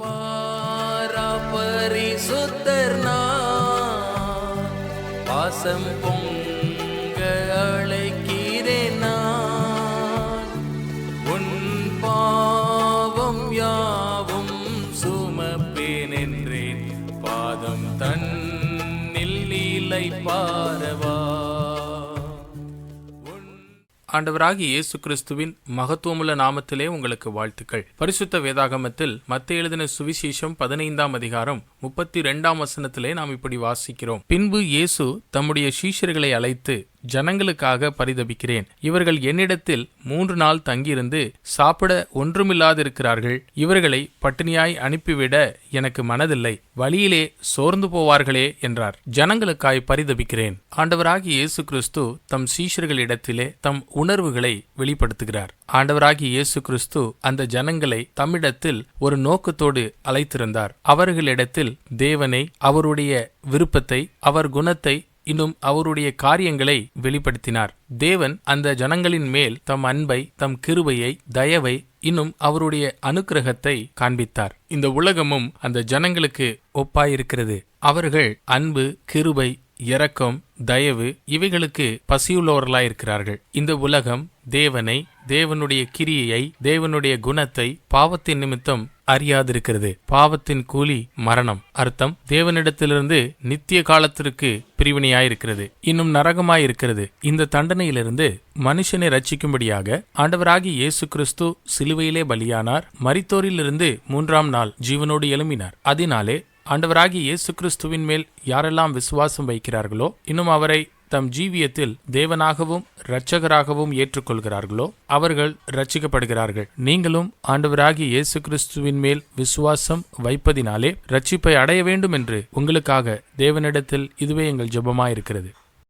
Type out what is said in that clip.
பாரா பரிசுத்தர் பாசம் பொங்க அழைக்கிறேன் நான். உன் பாவம் யாவும் சுமப்பேன் என்றேன் பாதம் தன்னில் நீலை பாரவா ஆண்டவராகி இயேசு கிறிஸ்துவின் மகத்துவமுள்ள நாமத்திலே உங்களுக்கு வாழ்த்துக்கள். பரிசுத்த வேதாகமத்தில் மத்த எழுதின சுவிசேஷம் பதினைந்தாம் அதிகாரம் முப்பத்தி ரெண்டாம் வசனத்திலே நாம் இப்படி வாசிக்கிறோம். பின்பு இயேசு தம்முடைய சீஷர்களை அழைத்து ஜனங்களுக்காக பரிதபிக்கிறேன். இவர்கள் என்னிடத்தில் மூன்று நாள் தங்கியிருந்து சாப்பிட ஒன்றுமில்லாதிருக்கிறார்கள். இவர்களை பட்டினியாய் அனுப்பிவிட எனக்கு மனதில்லை. வழியிலே சோர்ந்து போவார்களே என்றார். ஜனங்களுக்காய் பரிதபிக்கிறேன். ஆண்டவராகிய இயேசு கிறிஸ்து தம் சீஷர்களிடத்திலே தம் உணர்வுகளை வெளிப்படுத்துகிறார். ஆண்டவராகிய இயேசு கிறிஸ்து அந்த ஜனங்களை தம்மிடத்தில் ஒரு நோக்கத்தோடு அழைத்திருந்தார். அவர்களிடத்தில் தேவனை அவருடைய விருப்பத்தை அவர் குணத்தை இன்னும் அவருடைய காரியங்களை வெளிப்படுத்தினார். தேவன் அந்த ஜனங்களின் மேல் தம் அன்பை தம் கிருபையை தயவை இன்னும் அவருடைய அனுக்கிரகத்தை காண்பித்தார். இந்த உலகமும் அந்த ஜனங்களுக்கு ஒப்பாயிருக்கிறது. அவர்கள் அன்பு கிருபை இரக்கம் தயவு இவைகளுக்கு பசியுள்ளவர்களாயிருக்கிறார்கள். இந்த உலகம் தேவனை தேவனுடைய கிரியையை தேவனுடைய குணத்தை பாவத்தின் நிமித்தம் அறியாதிருக்கிறது. பாவத்தின் கூலி மரணம். அர்த்தம் தேவனிடத்திலிருந்து நித்திய காலத்திற்கு பிரிவினையாயிருக்கிறது. இன்னும் நரகமாயிருக்கிறது. இந்த தண்டனையிலிருந்து மனுஷனை ரட்சிக்கும்படியாக ஆண்டவராகி இயேசு கிறிஸ்து சிலுவையிலே பலியானார். மரித்தோரிலிருந்து மூன்றாம் நாள் ஜீவனோடு எழும்பினார். அதனாலே ஆண்டவராகி இயேசு கிறிஸ்துவின் மேல் யாரெல்லாம் விசுவாசம் வைக்கிறார்களோ இன்னும் அவரை தம் ஜீவியத்தில் தேவனாகவும் இரட்சகராகவும் ஏற்றுக்கொள்கிறார்களோ அவர்கள் ரட்சிக்கப்படுகிறார்கள் நீங்களும் ஆண்டவராகி இயேசு கிறிஸ்துவின் மேல் விசுவாசம் வைப்பதினாலே ரட்சிப்பை அடைய வேண்டும் என்று உங்களுக்காக தேவனிடத்தில் இதுவே எங்கள் ஜெபமாயிருக்கிறது.